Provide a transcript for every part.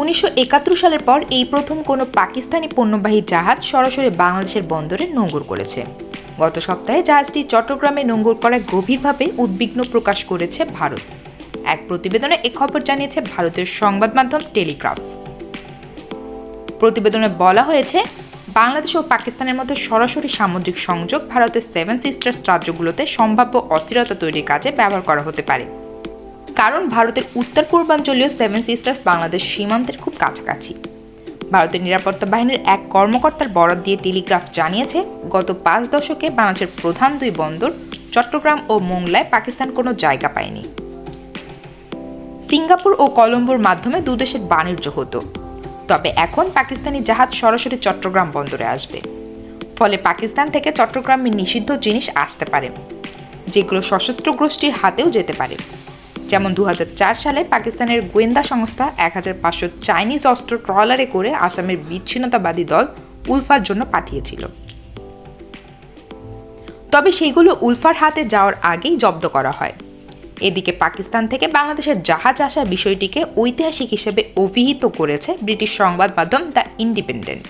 উনিশশো একাত্তর সালের পর এই প্রথম কোনো পাকিস্তানি পণ্যবাহী জাহাজ সরাসরি বাংলাদেশের বন্দরে নোঙ্গর করেছে। গত সপ্তাহে জাহাজটি চট্টগ্রামে নোঙ্গর করায় গভীরভাবে উদ্বিগ্ন প্রকাশ করেছে ভারত। এক প্রতিবেদনে এ খবর জানিয়েছে ভারতের সংবাদ মাধ্যম টেলিগ্রাফ। প্রতিবেদনে বলা হয়েছে, বাংলাদেশ ও পাকিস্তানের মধ্যে সরাসরি সামুদ্রিক সংযোগ ভারতের সেভেন সিস্টার্স রাজ্যগুলোতে সম্ভাব্য অস্থিরতা তৈরির কাজে ব্যবহার করা হতে পারে। কারণ ভারতের উত্তর পূর্বাঞ্চলীয় সেভেন সিস্টার্স বাংলাদেশ সীমান্তের খুব কাছাকাছি। ভারতের নিরাপত্তা বাহিনীর এক কর্মকর্তার বরাত দিয়ে টেলিগ্রাফ জানিয়েছে, গত পাঁচ দশকে বাংলাদেশের প্রধান দুই বন্দর, চট্টগ্রাম ও মোংলায় পাকিস্তান কোনো জায়গা পায়নি। সিঙ্গাপুর ও কলম্বোর মাধ্যমে দুদেশের বাণিজ্য হতো। তবে এখন পাকিস্তানি জাহাজ সরাসরি চট্টগ্রাম বন্দরে আসবে। ফলে পাকিস্তান থেকে চট্টগ্রামে নিষিদ্ধ জিনিস আসতে পারে, যেগুলো সশস্ত্র গোষ্ঠীর হাতেও যেতে পারে। যেমন দু হাজার চার সালে পাকিস্তানের গোয়েন্দা সংস্থা এক হাজার পাঁচশো চাইনিজ অস্ত্র ট্রলারে করে আসামের বিচ্ছিন্নতাবাদী দল উলফার জন্য পাঠিয়েছিল। তবে সেগুলো উলফার হাতে যাওয়ার আগেই জব্দ করা হয়। এদিকে পাকিস্তান থেকে বাংলাদেশের জাহাজ আসা বিষয়টিকে ঐতিহাসিক হিসেবে অভিহিত করেছে ব্রিটিশ সংবাদ মাধ্যম দ্য ইন্ডিপেন্ডেন্ট।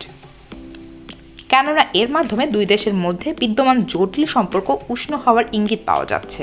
কেননা এর মাধ্যমে দুই দেশের মধ্যে বিদ্যমান জটিল সম্পর্ক উষ্ণ হওয়ার ইঙ্গিত পাওয়া যাচ্ছে।